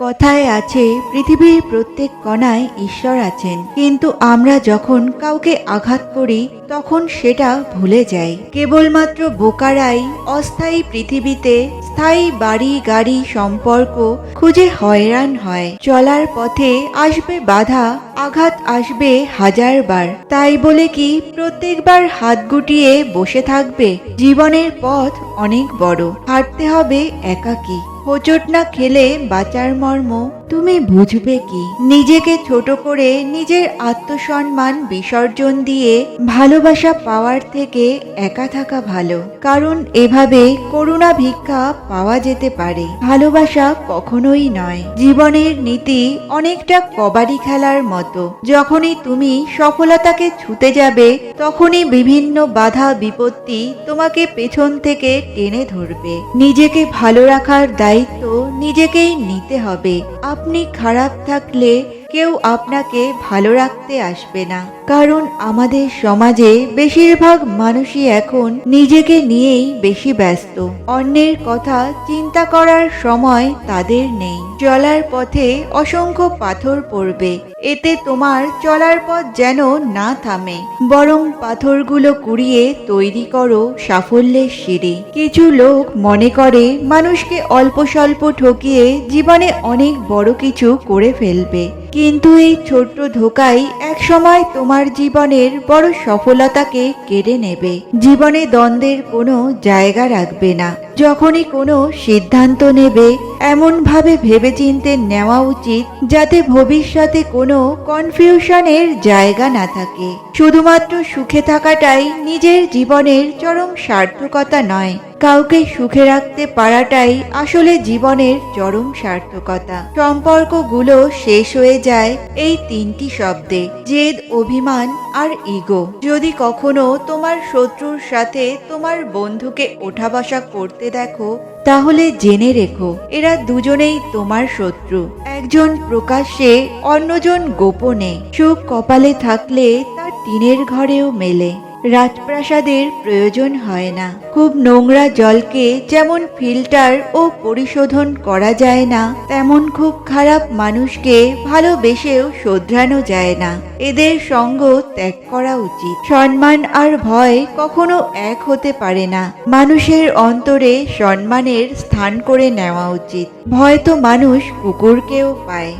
কথায় আছে, পৃথিবীর প্রত্যেক কণায় ঈশ্বর আছেন। কিন্তু আমরা যখন কাউকে আঘাত করি, তখন সেটা ভুলে যাই। কেবলমাত্র বোকারাই অস্থায়ী পৃথিবীতে স্থায়ী বাড়ি গাড়ি সম্পর্ক খুঁজে হয়রান হয়। চলার পথে আসবে বাধা, আঘাত আসবে হাজারবার। তাই বলে কি, প্রত্যেকবার হাত গুটিয়ে বসে থাকবে, জীবনের পথ অনেক বড়। হাঁটতে হবে একাকী। হোঁচট না খেলে বাঁচার মর্ম তুমি বুঝবে কি? নিজেকে ছোট করে নিজের আত্মসম্মান বিসর্জন দিয়ে ভালোবাসা পাওয়ার থেকে একা থাকা ভালো। কারণ এভাবে করুণা ভিক্ষা পাওয়া যেতে পারে। ভালোবাসা কখনোই নয়। জীবনের নীতি অনেকটা কবাডি খেলার মতো। যখনই তুমি সফলতাকে ছুতে যাবে, তখনই বিভিন্ন বাধা বিপত্তি তোমাকে পেছন থেকে টেনে ধরবে। নিজেকে ভালো রাখার দায়িত্ব নিজেকেই নিতে হবে। আপনি খারাপ থাকলে কেউ আপনাকে ভালো রাখতে আসবে না। কারণ আমাদের সমাজে বেশিরভাগ মানুষই এখন নিজেকে নিয়েই বেশি ব্যস্ত। অন্যের কথা চিন্তা করার সময় তাদের নেই। চলার পথে অসংখ্য পাথর পড়বে। এতে তোমার চলার পথ যেন না থামে। বরং পাথরগুলো কুড়িয়ে তৈরি করো সাফল্যের সিঁড়ি। কিছু লোক মনে করে, মানুষকে অল্প স্বল্প ঠকিয়ে জীবনে অনেক বড় কিছু করে ফেলবে। কিন্তু এই ছোট্ট ধোকাই একসময় তোমার জীবনের বড় সফলতাকে কেড়ে নেবে। জীবনে দ্বন্দ্বের কোনো জায়গা রাখবে না। যখনই কোনো সিদ্ধান্ত নেবে, এমনভাবে ভেবেচিন্তে নেওয়া উচিত যাতে ভবিষ্যতে কোনো কনফিউশনের জায়গা না থাকে। শুধুমাত্র সুখে থাকাটাই নিজের জীবনের চরম সার্থকতা নয়। কাউকে সুখে রাখতে পারাটাই আসলে জীবনের চরম সার্থকতা। সম্পর্কগুলো শেষ হয়ে যায় এই তিনটি শব্দে, জেদ, অভিমান আর ইগো। যদি কখনো তোমার শত্রুর সাথে তোমার বন্ধুকে ওঠা বসা করতে দেখো, তাহলে জেনে রেখো, এরা দুজনেই তোমার শত্রু। একজন প্রকাশ্যে, অন্যজন গোপনে। সুখ কপালে থাকলে টিনের ঘরেও মেলে। রাজপ্রাসাদের প্রয়োজন হয় না। খুব নোংরা জলকে যেমন ফিল্টার ও পরিশোধন করা যায় না, তেমন খুব খারাপ মানুষকে ভালোবেসেও শোধরানো যায় না। এদের সঙ্গ ত্যাগ করা উচিত। সম্মান আর ভয় কখনো এক হতে পারে না। মানুষের অন্তরে সম্মানের স্থান করে নেওয়া উচিত। ভয় তো মানুষ কুকুরকেও পায়।